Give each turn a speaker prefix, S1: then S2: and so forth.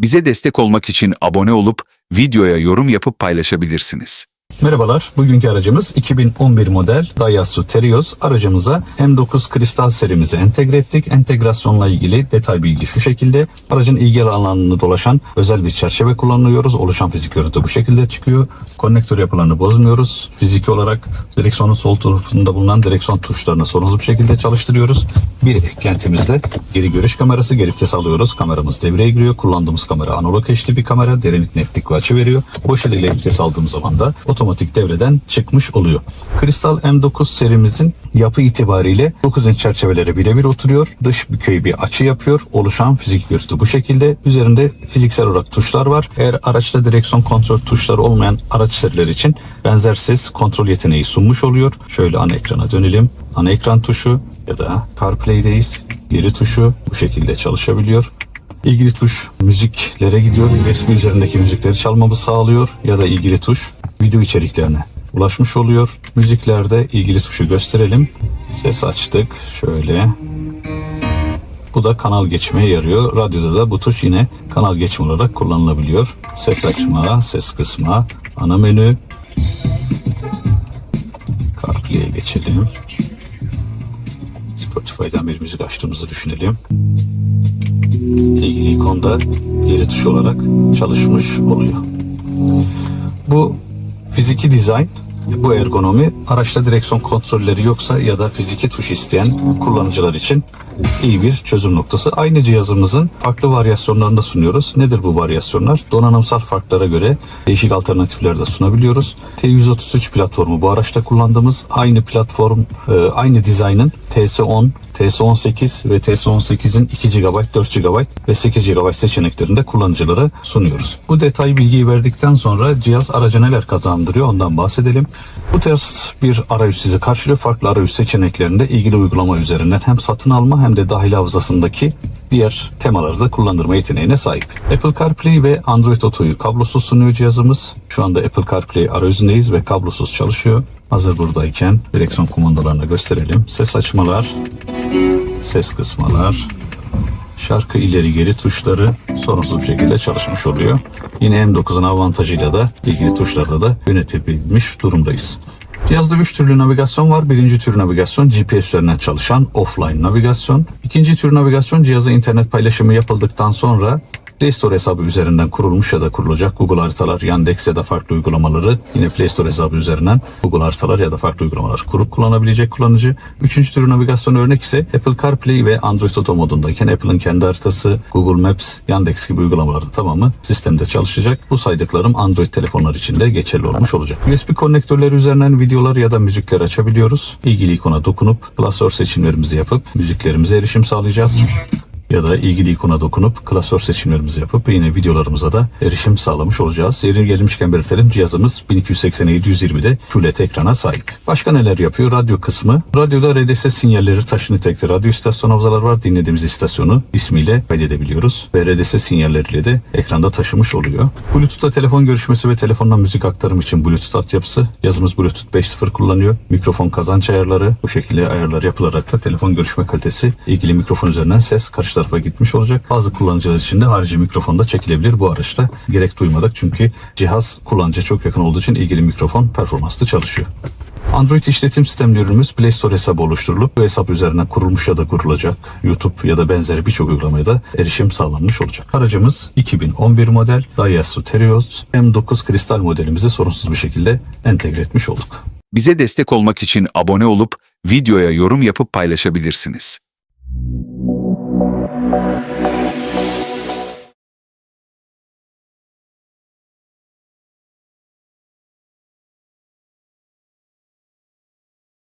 S1: Bize destek olmak için abone olup videoya yorum yapıp paylaşabilirsiniz.
S2: Merhabalar, bugünkü aracımız 2011 model Daihatsu Terios. Aracımıza M9 kristal serimizi entegre ettik. Entegrasyonla ilgili detay bilgi şu şekilde. Aracın ilgi alanını dolaşan özel bir çerçeve kullanıyoruz. Oluşan fizik görüntü bu şekilde çıkıyor. Konnektör yapılarını bozmuyoruz. Fiziki olarak direksiyonun sol tarafında bulunan direksiyon tuşlarını sorunsuz bir şekilde çalıştırıyoruz. Bir eklentimizde geri görüş kamerası geri vites alıyoruz. Kameramız devreye giriyor. Kullandığımız kamera analog HD bir kamera. Derinlik, netlik ve açı veriyor. Boş el ile vites aldığımız zaman da otomatik devreden çıkmış oluyor. Kristal M9 serimizin yapı itibariyle 9 inç çerçevelere birebir oturuyor. Dış bükey bir açı yapıyor. Oluşan fizik görüntü bu şekilde. Üzerinde fiziksel olarak tuşlar var. Eğer araçta direksiyon kontrol tuşları olmayan araç serileri için benzersiz kontrol yeteneği sunmuş oluyor. Şöyle ana ekrana dönelim. Ana ekran tuşu ya da CarPlay'deyiz. Geri tuşu bu şekilde çalışabiliyor. İlgili tuş müziklere gidiyor. Resmi üzerindeki müzikleri çalmamızı sağlıyor ya da ilgili tuş video içeriklerine ulaşmış oluyor. Müziklerde ilgili tuşu gösterelim. Ses açtık. Şöyle. Bu da kanal geçmeye yarıyor. Radyoda da bu tuş yine kanal geçme olarak kullanılabiliyor. Ses açma, ses kısma, ana menü. CarPlay'e geçelim. Spotify'dan bir müzik açtığımızı düşünelim ilgili ikonda geri tuş olarak çalışmış oluyor. Bu fiziki dizayn, bu ergonomi araçta direksiyon kontrolleri yoksa ya da fiziki tuş isteyen kullanıcılar için iyi bir çözüm noktası. Aynı cihazımızın farklı varyasyonlarını da sunuyoruz. Nedir bu varyasyonlar? Donanımsal farklara göre değişik alternatifler de sunabiliyoruz. T133 platformu bu araçta kullandığımız aynı platform, e, aynı dizaynın TS10, TS18 ve TS18'in 2 GB, 4 GB ve 8 GB seçeneklerinde kullanıcılara sunuyoruz. Bu detay bilgiyi verdikten sonra cihaz araca neler kazandırıyor ondan bahsedelim. Bu tarz bir arayüz sizi karşılıyor. Farklı arayüz seçeneklerinde ilgili uygulama üzerinden hem satın alma hem de dahil hafızasındaki diğer temaları da kullandırma yeteneğine sahip. Apple CarPlay ve Android Auto'yu kablosuz sunuyor cihazımız. Şu anda Apple CarPlay arayüzündeyiz ve kablosuz çalışıyor. Hazır buradayken direksiyon kumandalarını gösterelim. Ses açmalar, ses kısmalar, şarkı ileri geri tuşları sorunsuz bir şekilde çalışmış oluyor. Yine M9'un avantajıyla da ilgili tuşlarda da yönetebilmiş durumdayız. Cihazda 3 türlü navigasyon var. Birinci tür navigasyon GPS üzerinden çalışan offline navigasyon. İkinci tür navigasyon cihazı internet paylaşımı yapıldıktan sonra Play Store hesabı üzerinden kurulmuş ya da kurulacak Google haritalar, Yandex ya da farklı uygulamaları yine Play Store hesabı üzerinden Google haritalar ya da farklı uygulamalar kurup kullanabilecek kullanıcı. Üçüncü tür navigasyon örnek ise Apple CarPlay ve Android Auto modundayken Apple'ın kendi haritası, Google Maps, Yandex gibi uygulamaların tamamı sistemde çalışacak. Bu saydıklarım Android telefonlar için de geçerli olmuş olacak. USB konnektörleri üzerinden videolar ya da müzikler açabiliyoruz. İlgili ikona dokunup klasör seçimlerimizi yapıp müziklerimize erişim sağlayacağız ya da ilgili ikona dokunup klasör seçimlerimizi yapıp yine videolarımıza da erişim sağlamış olacağız. Yeri gelmişken belirtelim cihazımız 1280-720'de QLED ekrana sahip. Başka neler yapıyor? Radyo kısmı. Radyoda RDS sinyalleri taşı nitelikte radyo istasyon havzalar var. Dinlediğimiz istasyonu ismiyle kaydedebiliyoruz ve RDS sinyalleriyle de ekranda taşımış oluyor. Bluetooth'ta telefon görüşmesi ve telefondan müzik aktarımı için Bluetooth altyapısı. Yazımız Bluetooth 5.0 kullanıyor. Mikrofon kazanç ayarları bu şekilde ayarlar yapılarak da telefon görüşme kalitesi ilgili mikrofon üzerinden ses karşı tarafa gitmiş olacak. Bazı kullanıcılar için de harici mikrofon da çekilebilir bu araçta. Gerek duymadık çünkü cihaz kullanıcıya çok yakın olduğu için ilgili mikrofon performanslı çalışıyor. Android işletim sistemli ürünümüz Play Store hesabı oluşturulup bu hesap üzerinden kurulmuş ya da kurulacak YouTube ya da benzeri birçok uygulamaya da erişim sağlanmış olacak. Aracımız 2011 model Daihatsu Terios M9 kristal modelimizi sorunsuz bir şekilde entegre etmiş olduk.
S1: Bize destek olmak için abone olup videoya yorum yapıp paylaşabilirsiniz.